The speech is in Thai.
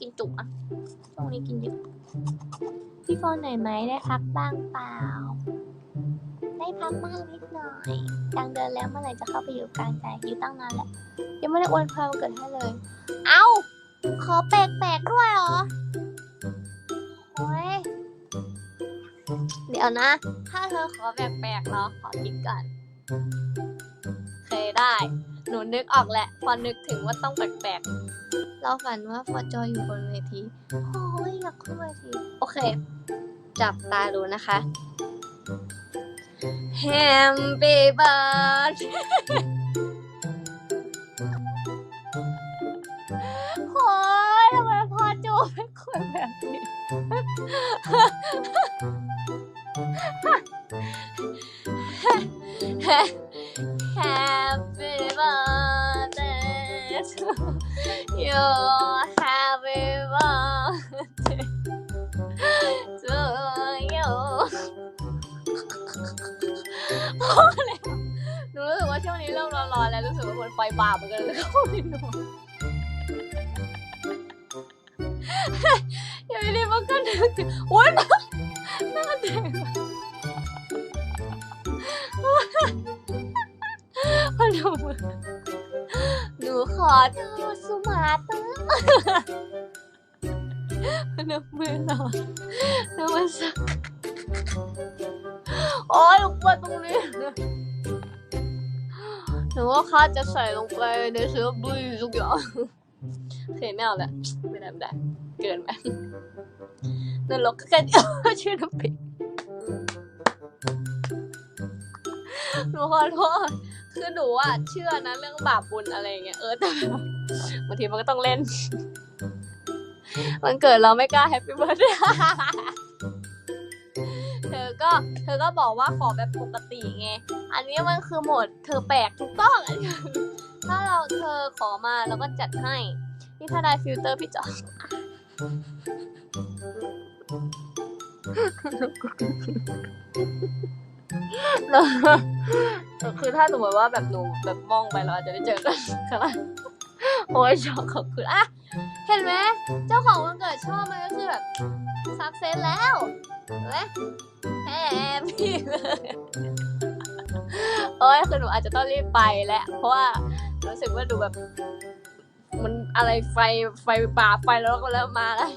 กินจุอะช่วงนี้กินเยอะ พี่โฟนเหนื่อยไหมได้พักบ้างเปล่า ได้พักบ้างนิดหน่อยกลางเดือนแล้วเมื่อไหร่จะเข้าไปอยู่กลางใจอยู่ตั้งนานแล้วยังไม่ได้อวยพรวันเกิดให้เลย เอ้า ขอแปลกๆด้วยเหรอโอ้ยเดี๋ยวนะ ถ้าเธอขอแปลกๆเหรอขอคิดก่อนเคยได้ หนูนึกออกแหละ พอนึกถึงว่าต้องแปลกๆ เราฝันว่าฟอจอยอยู่บนเวทีโอ้ยอยากขึ้นเวที โอเค จับตาดูนะคะ Happy birthday โอ้ยทำไมพอจูเป็นคนแบบนี้ Happy you Happy birthday to you พอแล้วหนูรู้สึกว่าช่วงนี้เริ่มร้อนๆแล้วรู้สึกว่ามันไฟบาปเหมือนกันเลยเข้าไปหนูอยู่ดีๆมันก็นึกถึงโอ๊ยน้าหน้าแดงพนมมือห นูขอโทษสุมาตอร์พนมมือหน่อยนมัสกโอ้ยหนูปตรงนี้ หนูว่าข้าจะใส่ลงไปในเสื้อบุยทุกอย่างเคยไม่เอาละไม่ได้ไม่ได้ เกินไปนรกก็แค่ชื่อน้ำพริกหนูขอโทษ คือหนูอะเชื่อนะเรื่องบาปบุญอะไรอย่างเงี้ยเออแต่แบบบางทีมันก็ต้องเล่น มันเกิดเราไม่กล้าแฮปปี้เบิร์ดเธอก็เธอก็บอกว่าขอแบบปกติไง อันนี้มันคือโหมดเธอแปลกถูกต้อง ถ้าเราเธอขอมาเราก็จัดให้ นี่ถ้าได้ฟิลเตอร์พี่จอ แล้วคือถ้าสมมติว่าแบบหนูแบบมองไปเราอาจจะได้เจอกันข้างล่างโอ้ยช็อกขอบคุณอะเห็นไหมเจ้าของวันเกิดชอบมันก็คือแบบซักเซสแล้วเห็นไหมแฮปปี้เลยโอ้ยคือหนูอาจจะต้องรีบไปแหละเพราะว่ารู้สึกว่าดูแบบ มันอะไรไฟไฟป่าไฟแล้วก็แล้วมาแล้ว